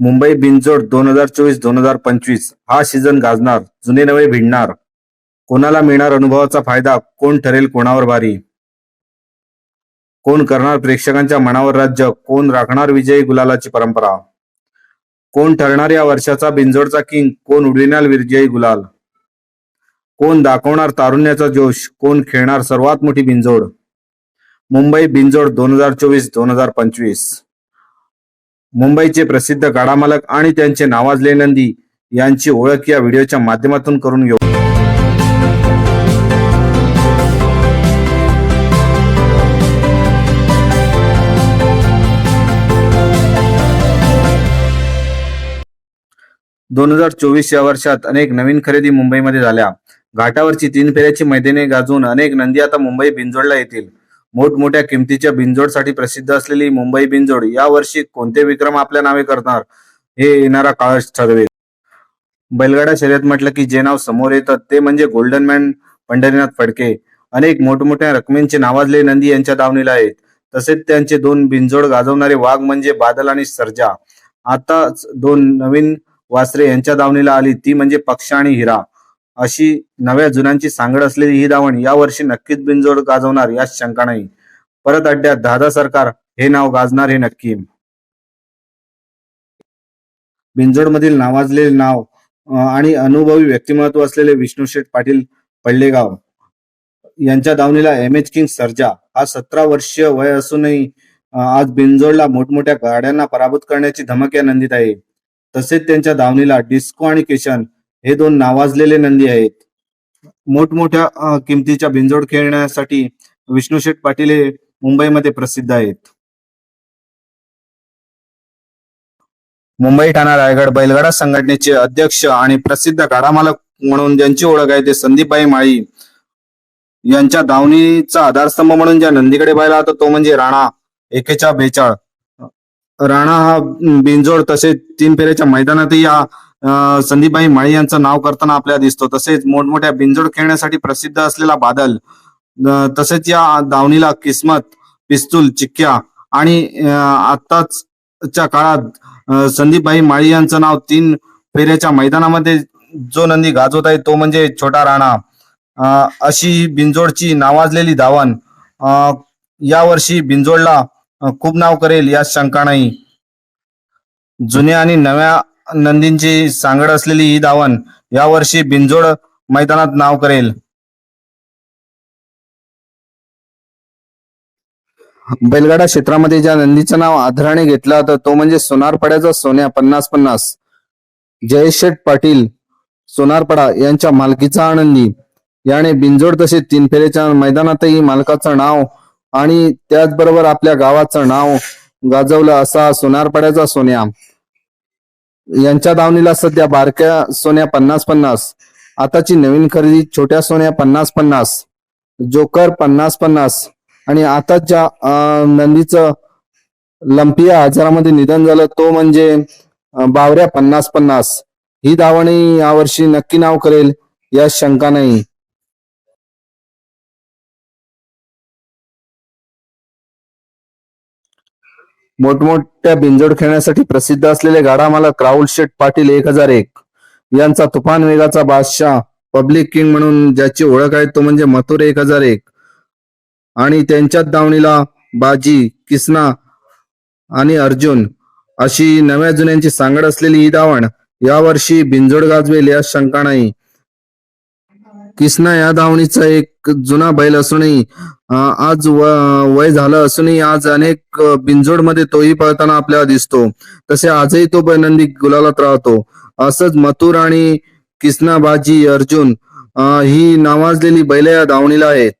मुंबई बिनजोड दोन हजार चोवीस दोन हजार पंचवीस. हा सीझन गाजणार जुने नवे भिडणार. कोणाला मिळणार अनुभवाचा फायदा कोण ठरेल कोणावर भारी? कोण करणार प्रेक्षकांच्या मनावर राज्य? कोण राखणार विजयी गुलालाची परंपरा? कोण ठरणार या वर्षाचा बिनजोडचा किंग? कोण उडविणार विजयी गुलाल? कोण दाखवणार तारुण्याचा जोश? कोण खेळणार सर्वात मोठी बिनजोड? मुंबई बिनजोड दोन हजार चोवीस दोन हजार पंचवीस. मुंबईचे प्रसिद्ध गाडा मालक आणि त्यांचे नावाजले नंदी यांची ओळख या व्हिडिओच्या माध्यमातून करून घेऊ. दोन हजार चोवीस या वर्षात अनेक नवीन खरेदी मुंबईमध्ये झाल्या. घाटावरची तीन फेऱ्याची मैदाने गाजवून अनेक नंदी आता मुंबई बिंजोडला येतील. मोठमोठ्या किमतीच्या बिनजोडसाठी प्रसिद्ध असलेली मुंबई बिनजोड या वर्षी कोणते विक्रम आपल्या नावे करणार? हे येणारा काळच ठरवेल. बैलगाडा शर्यत म्हटलं की जे नाव समोर येतं ते म्हणजे गोल्डन मॅन पंढरीनाथ फडके. अनेक मोठमोठ्या रकमेचे नावाजले नंदी यांच्या दावणीला आहेत. तसेच त्यांचे दोन बिनजोड गाजवणारे वाघ म्हणजे बादल आणि सर्जा. आताच दोन नवीन वासरे यांच्या दावणीला आली ती म्हणजे पक्ष आणि हिरा. अशी नव्या जुन्यांची सांगड असलेली ही दावण यावर्षी नक्कीच बिनजोड गाजवणार यात शंका नाही. परत अड्ड्यात दादा सरकार हे नाव गाजणार हे नक्की. बिनजोड मधील नावाजलेले नाव आणि अनुभवी व्यक्तिमत्व असलेले विष्णू शेठ पाटील पडलेगाव यांच्या दावणीला एम एच किंग सर्जा हा सतरा वर्षीय वय असूनही आज बिनजोडला मोठमोठ्या गाड्यांना पराभूत करण्याची धमक या नंदीत आहे. तसेच त्यांच्या दावणीला डिस्को आणि किशन हे दोन नावाजलेले नंदी आहेत. मोठमोठ्या किमतीच्या भिंजोड खेळण्यासाठी विष्णू शेठ पाटील हे मुंबईमध्ये प्रसिद्ध आहेत. मुंबई ठाणा रायगड बैलगाडा संघटनेचे अध्यक्ष आणि प्रसिद्ध गाडामालक म्हणून ज्यांची ओळख आहे ते संदीपबाई माळी यांच्या दावणीचा आधारस्तंभ म्हणून ज्या नंदीकडे पाहिला होता तो म्हणजे राणा एकेचा बेचाळ. राणा हा बिंजोड तसेच तीन फेऱ्याच्या मैदानातही या संदीपबाई माळी यांचं नाव करताना आपल्याला दिसतो. तसेच मोठमोठ्या बिंजोड खेळण्यासाठी प्रसिद्ध असलेला बादल तसेच या दावणीला किस्मत पिस्तूल चिक्क्या आणि आताच्या काळात संदीपबाई माळी यांचं नाव तीन फेऱ्याच्या मैदानामध्ये जो नंदी गाजवत आहे तो म्हणजे छोटा राणा. अं, अशी बिंजोडची नावाजलेली धावण अं, यावर्षी बिंजोडला खूप नाव करेल यात शंका नाही. जुन्या आणि नव्या नंदींची सांगड असलेली ही धावण यावर्षी बिंजोड मैदानात नाव करेल. बैलगाडा क्षेत्रामध्ये ज्या नंदीचं नाव आदराने घेतलं होतं तो म्हणजे सोनारपड्याचा सोन्या पन्नास पन्नास. जयशेठ पाटील सोनारपडा यांच्या मालकीचा आनंदी. याने बिंजोड तसेच तीन फेरेच्या मैदानातही मालकाचं नाव आणि त्याचबरोबर आपल्या गावाचं नाव गाजवलं असा सोनारपड्याचा सोन्या. यांच्या दावणीला सध्या बारक्या सोन्या पन्नास पन्नास आताची नवीन खरेदी छोट्या सोन्या पन्नास पन्नास जोकर पन्नास पन्नास आणि आता ज्या नंदीचं लंपिया आजारामध्ये निधन झालं तो म्हणजे बावऱ्या पन्नास पन्नास. ही दावणी यावर्षी नक्की नाव करेल या शंका नाही. मोठमोठ्या बिंजोड खेळण्यासाठी प्रसिद्ध असलेले गाडा मालक राहुल शेठ पाटील एक हजार एक. यांचा तुफान वेगाचा बादशाह पब्लिक किंग म्हणून ज्याची ओळख आहे तो म्हणजे मथुर एक हजार एक. आणि त्यांच्याच दावणीला बाजी किसना आणि अर्जुन अशी नव्या जुन्यांची सांगड असलेली ही दावण यावर्षी बिंजोड गाजवेल या शंका नाही. किसना या दावणीचा एक जुना बैल असूनही आज वय झालं असूनही आज अनेक बिंजोडमध्ये तोही पळताना आपल्याला दिसतो. तसे आजही तो बैनंदी गुलालात राहतो. असंच मथुर आणि किसनाबाजी अर्जुन ही नावाजलेली बैल या दावणीला आहेत.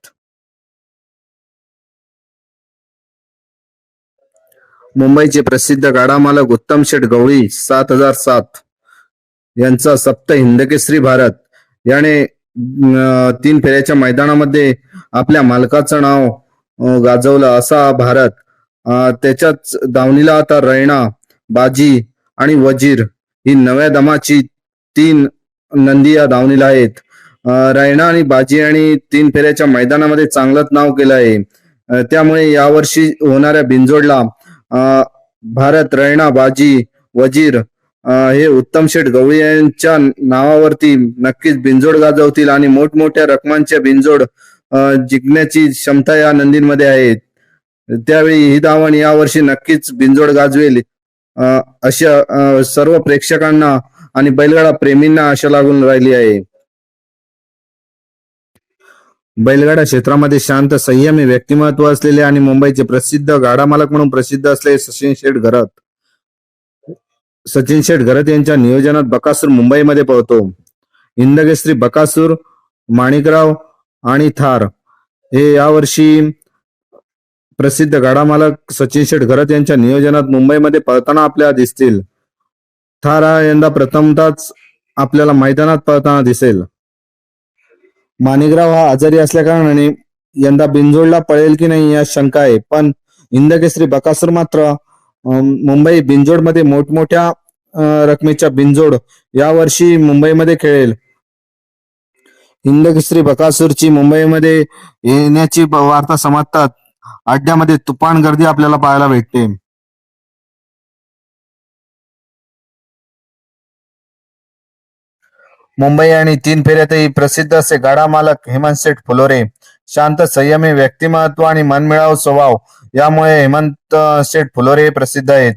मुंबईचे प्रसिद्ध गाडा मालक उत्तम शेठ गवळी सात हजार सात. यांचा सप्त हिंदकेसरी भारत. याने तीन फेऱ्याच्या मैदानामध्ये आपल्या मालकाचं नाव गाजवलं असा भारत. त्याच्याच दावणीला आता रैना बाजी आणि वजीर ही नव्या दमाची तीन नंदी या दावणीला आहेत. रैना आणि बाजी आणि तीन फेऱ्याच्या मैदानामध्ये चांगलंच नाव केलं आहे. त्यामुळे यावर्षी होणाऱ्या बिंजोडला भारत रैना बाजी वजीर हे उत्तम शेठ गवळी यांच्या नावावरती नक्कीच बिंजोड गाजवतील आणि मोठमोठ्या रकमांच्या बिंजोड जिंकण्याची क्षमता या नंदींमध्ये आहे. त्यावेळी ही धावण यावर्षी नक्कीच बिंजोड गाजवेल. अशा सर्व प्रेक्षकांना आणि बैलगाडा प्रेमींना आशा लागून राहिली आहे. बैलगाडा क्षेत्रामध्ये शांत संयमी व्यक्तिमत्व असलेले आणि मुंबईचे प्रसिद्ध गाडा मालक म्हणून प्रसिद्ध असलेले सचिन शेठ घरत. सचिन शेठ घरत यांच्या नियोजनात बकासूर मुंबईमध्ये पळतो. इंदकेसरी बकासूर माणिकराव आणि थार हे यावर्षी प्रसिद्ध गाडामालक सचिन शेठ घरत यांच्या नियोजनात मुंबईमध्ये पळताना आपल्याला दिसतील. थार हा यंदा प्रथमतच आपल्याला मैदानात पळताना दिसेल. माणिकराव हा आजारी असल्या कारणाने यंदा बिंजोडला पळेल की नाही या शंका आहे. पण इंदकेसरी बकासूर मात्र मुंबई बिंजोडमध्ये मोठमोठ्या रकमेच्या बिंजोड यावर्षी मुंबईमध्ये खेळेल. इंदकेसरी बकासूरची मुंबईमध्ये येण्याची वार्ता समजतात अड्ड्यामध्ये तुफान गर्दी आपल्याला पाहायला भेटते. मुंबई आणि तीन फेऱ्यातही प्रसिद्ध असे गाडा मालक हेमंत शेठ फुलोरे शांत संयमी व्यक्तिमत्व आणि मनमिळाव स्वभाव. यामुळे हेमंत शेठ फुलोरे हे प्रसिद्ध आहेत.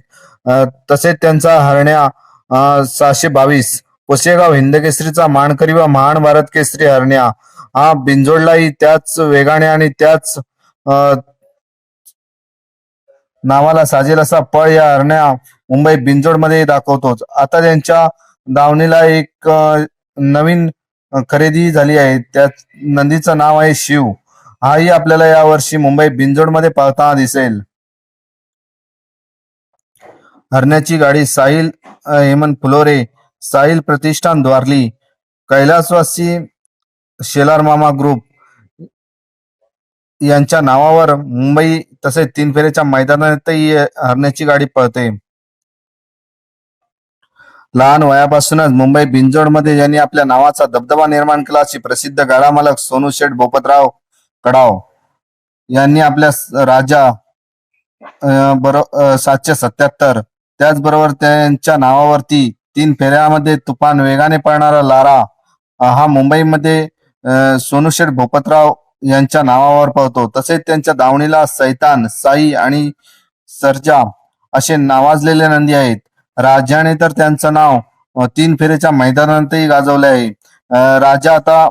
तसेच त्यांचा हरण्या सहाशे बावीस पुसेगाव हिंदकेसरीचा मानकरी व महान भारत केसरी हरण्या. हा बिंजोडलाही त्याच वेगाने आणि त्याच अं, नावाला साजेल असा पळ या हरण्या मुंबई बिंजोडमध्ये दाखवतोच. आता त्यांच्या धावणीला एक नवीन खरेदी झाली आहे. त्या नंदीचं नाव आहे शिव. हाही आपल्याला यावर्षी मुंबई बिंजोडमध्ये पळताना दिसेल. हरण्याची गाडी साहिल हेमन हेमंत फुलोरे साहिल प्रतिष्ठान द्वारली कैलासवासी शेलार मामा ग्रुप यांच्या नावावर मुंबई तसेच तीन फेरेच्या मैदानातही हरण्याची गाडी पळते. लहान वयापासूनच मुंबई बिंजोडमध्ये ज्यांनी आपल्या नावाचा दबदबा निर्माण केला अशी प्रसिद्ध गाडा मालक सोनू शेठ बोपतराव कडाव यांनी आपल्या राजा बरो सातशे सत्याहत्तर. त्याचबरोबर त्यांच्या नावावरती तीन फेऱ्यामध्ये तुफान वेगाने पळणारा लारा हा मुंबईमध्ये अं, सोनू शेठ भोपतराव यांच्या नावावर पळतो. तसेच त्यांच्या दावणीला सैतान साई आणि सरजा असे नावाजलेले नंदी आहेत. राजाने तर त्यांचं नाव तीन फेरीच्या मैदानातही गाजवले आहे. राजा आता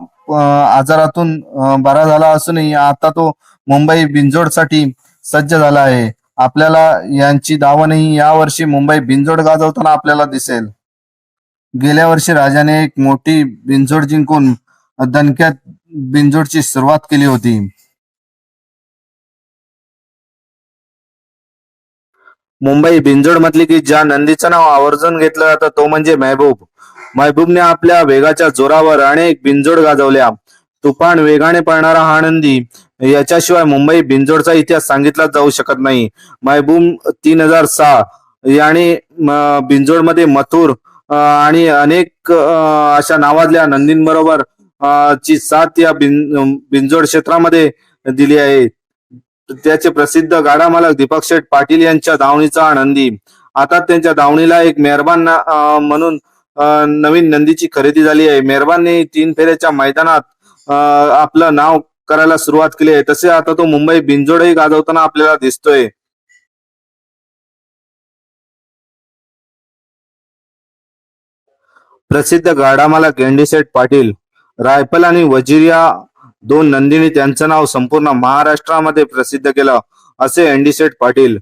आजारातून बरा झाला असूनही आता तो मुंबई बिंजोडसाठी सज्ज झाला आहे. आपल्याला यांची दावणही यावर्षी मुंबई बिंजोड गाजवताना आपल्याला दिसेल. गेल्या वर्षी राजाने एक मोठी बिंजोड जिंकून दणक्यात बिंजोडची सुरुवात केली होती. मुंबई बिंजोड मधली की ज्या नंदीचं नाव आवर्जून घेतलं जातं तो म्हणजे महबूब. महबूबने आपल्या वेगाच्या जोरावर अनेक बिंजोड गाजवल्या. तुफान वेगाने पळणारा हा नंदी याच्याशिवाय मुंबई बिंजोडचा इतिहास सांगितला जाऊ शकत नाही. महबूब तीन हजार सहा याने बिंजोडमध्ये मथुर आणि अनेक अशा नावाजल्या नंदींबरोबर ची साथ या बिन बिंजोड क्षेत्रामध्ये दिली आहे. त्याचे प्रसिद्ध गाडा मालक दीपक शेठ पाटील यांच्या दावणीचा नंदी आता त्यांच्या दावणीला एक मेहरबान म्हणून नवीन नंदीची खरेदी झाली आहे. मेहरबानने तीन फेऱ्याच्या मैदानात आपलं नाव करायला सुरुवात केली आहे. तसे आता तो मुंबई बिंजोडही गाजवताना आपल्याला दिसतोय. प्रसिद्ध गाडा मालक एंडीसेठ पाटील रायफल आणि वजीर या दोन नंदिनी त्यांचं नाव संपूर्ण महाराष्ट्रामध्ये प्रसिद्ध केलं असे एंडीसेठ पाटील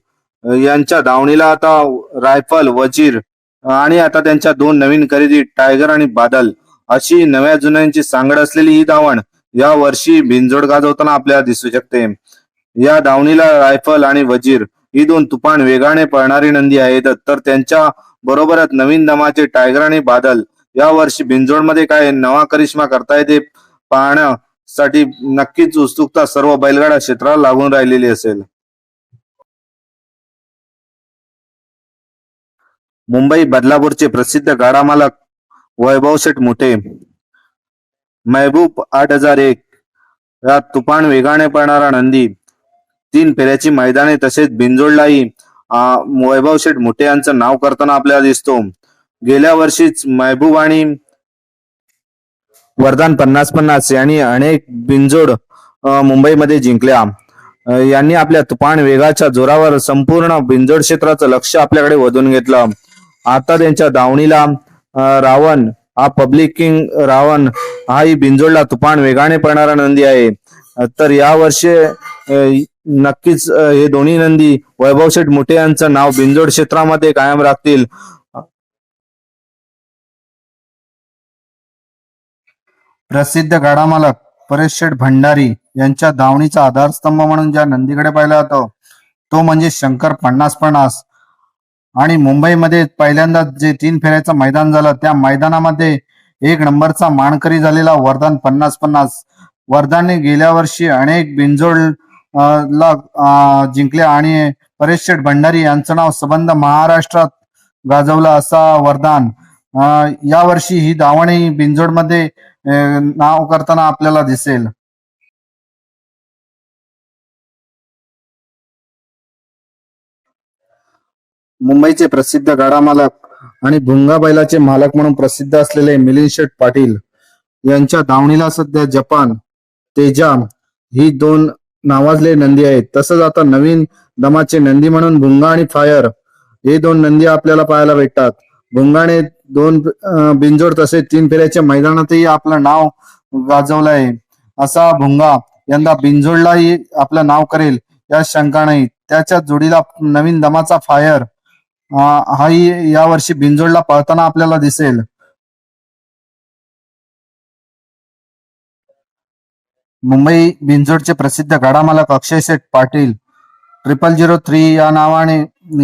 यांच्या दावणीला आता रायफल वजीर आणि आता त्यांच्या दोन नवीन खरेदी टायगर आणि बादल अशी नव्या जुन्यांची सांगड असलेली ही धावण या वर्षी भिंजोड गाजवताना आपल्याला दिसू शकते. या दावणीला रायफल आणि वजीर ही दोन तुफान वेगाने पळणारी नंदी आहेत तर त्यांच्या बरोबरच नवीन दमाचे टायगर आणि बादल या वर्षी बिंजोडमध्ये काय नवा करिश्मा करता येते साठी नक्कीच उत्सुकता सर्व बैलगाडा क्षेत्राला लागून राहिलेली असेल. मुंबई बदलापूरचे प्रसिद्ध गाडा मालक वैभव शेठ मोठे. महबूब आठ हजार एक. या तुफान वेगाने पळणारा नंदी. तीन फेऱ्याची मैदाने तसेच बिंजोडलाही वैभव शेठ मोठे यांचं नाव करताना आपल्याला दिसतो. गेल्या वर्षीच महबूब आणि वरदान पन्नास पन्नास यांनी अनेक बिनजोड मुंबईमध्ये जिंकल्या. यांनी आपल्या तुफान वेगाच्या जोरावर संपूर्ण बिनजोड क्षेत्राचं लक्ष आपल्याकडे वधून घेतलं. आता त्यांच्या दावणीला रावण हा पब्लिक किंग रावण हाही बिनजोडला तुफान वेगाने पडणारा नंदी आहे. तर या वर्षी नक्कीच हे दोन्ही नंदी वैभव शेठ मुठे यांचं नाव बिनजोड क्षेत्रामध्ये कायम राखतील प्रसिद्ध गाडा मालक परेश शेठ भंडारी यांच्या दावणीचा आधारस्तंभ म्हणून ज्या नंदीकडे पाहिला जातो तो म्हणजे शंकर पन्नास पन्नास. आणि मुंबईमध्ये पहिल्यांदा जे तीन फेऱ्याचं मैदान झालं त्या मैदानामध्ये एक नंबरचा मानकरी झालेला वरदान पन्नास पन्नास. वरदानने गेल्या वर्षी अनेक बिंजोड ला जिंकले जिंकल्या आणि परेश शेठ भंडारी यांचं नाव संबंध महाराष्ट्रात गाजवलं असा वरदान. या वर्षी ही दावणी बिंजोडमध्ये नाव करताना आपल्याला दिसेल. मुंबईचे प्रसिद्ध गाडा मालक आणि भुंगा बैलाचे मालक म्हणून प्रसिद्ध असलेले मिलिंद शेठ पाटील यांच्या दावणीला सध्या जपान तेजा ही दोन नावाजले नंदी आहेत. तसंच आता नवीन दमाचे नंदी म्हणून भुंगा आणि फायर हे दोन नंदी आपल्याला पाहायला भेटतात. भुंगाने दोन बिंजोड तसेच तीन फेऱ्याच्या मैदानातही आपलं नाव गाजवलं आहे असा भुंगा यंदा बिंजोडलाही आपलं नाव करेल या शंका नाही. त्याच्या जोडीला नवीन दमाचा फायर हाही या वर्षी बिंजोडला पळताना आपल्याला दिसेल. मुंबई बिंजोडचे प्रसिद्ध गाडामालक Akshay Sheth Patil triple zero three या नावाने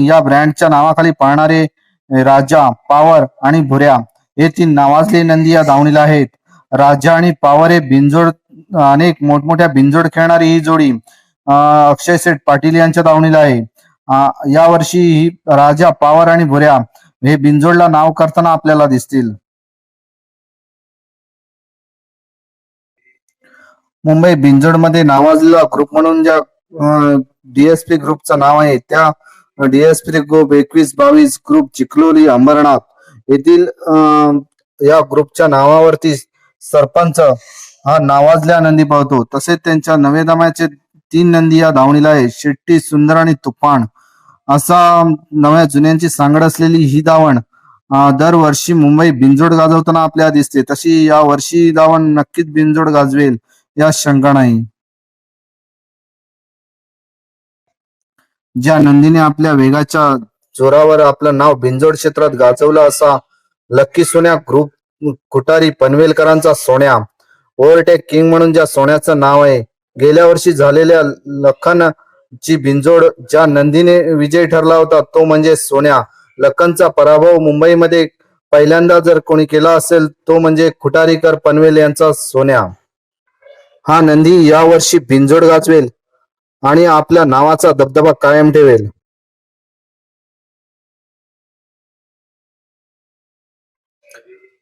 या ब्रँडच्या नावाखाली पाळणारे राजा पावर आणि भुऱ्या हे तीन नावाजले नंदी या धावणीला आहेत. राजा आणि पावर हे बिनजोड अनेक मोठमोठ्या बिनजोड खेळणारी ही जोडी अक्षय सेठ पाटील यांच्या दावणीला आहे. या वर्षी ही राजा पावर आणि भुऱ्या हे बिनजोडला नाव करताना आपल्याला दिसतील. मुंबई बिनजोडमध्ये नावाजलेला ग्रुप म्हणून ज्या डीएसपी ग्रुपचं नाव आहे त्या डीएसपी ग्रुप एकवीस बावीस ग्रुप चिखलोली अंबरनाथ येथील या ग्रुपच्या नावावरती सरपंच हा नावाजल्या नंदी पाहतो तसेच त्यांच्या नवे दमाचे तीन नंदी या दावणीला आहे शेट्टी सुंदर आणि तुफान. असा नव्या जुन्यांची सांगड असलेली ही दावण दरवर्षी मुंबई बिनजोड गाजवताना आपल्याला दिसते. तशी या वर्षी ही दावण नक्कीच बिनजोड गाजवेल या शंका नाही. ज्या नंदीने आपल्या वेगाच्या जोरावर आपलं नाव बिंजोड क्षेत्रात गाजवलं असा लक्की सोन्या ग्रुप कुटारी पनवेलकरांचा सोन्या. ओव्हरटेक किंग म्हणून ज्या सोन्याचं नाव आहे गेल्या वर्षी झालेल्या लखन ची बिंजोड ज्या नंदीने विजय ठरला होता तो म्हणजे सोन्या. लखनचा पराभव मुंबईमध्ये पहिल्यांदा जर कोणी केला असेल तो म्हणजे खुटारीकर पनवेल यांचा सोन्या. हा नंदी यावर्षी बिंजोड गाजवेल. आणि आपल्या नावाचा दबदबा कायम ठेवेल.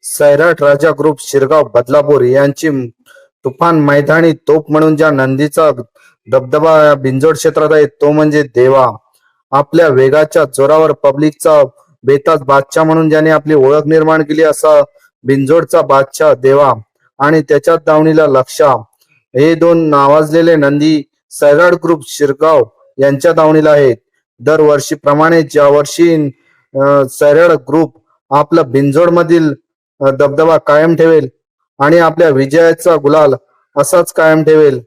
सैराट राजा ग्रुप शिरगाव बदलापूर यांची तुफान मैदानी तोप म्हणून ज्या नंदीचा दबदबा बिंजोड क्षेत्रात आहे तो म्हणजे देवा. आपल्या वेगाच्या जोरावर पब्लिकचा बेताज बादशाह म्हणून ज्याने आपली ओळख निर्माण केली असा बिंजोडचा बादशाह देवा. आणि त्याच्यात दावणीला लक्षा हे दोन नावाजलेले नंदी सैराड ग्रुप शिरगाव यांच्या दावणीला आहेत. दरवर्षीप्रमाणे ज्या वर्षी अं, ग्रुप आपला भिंजोड मधील दबदबा कायम ठेवेल आणि आपल्या विजयाचा गुलाल असाच कायम ठेवेल.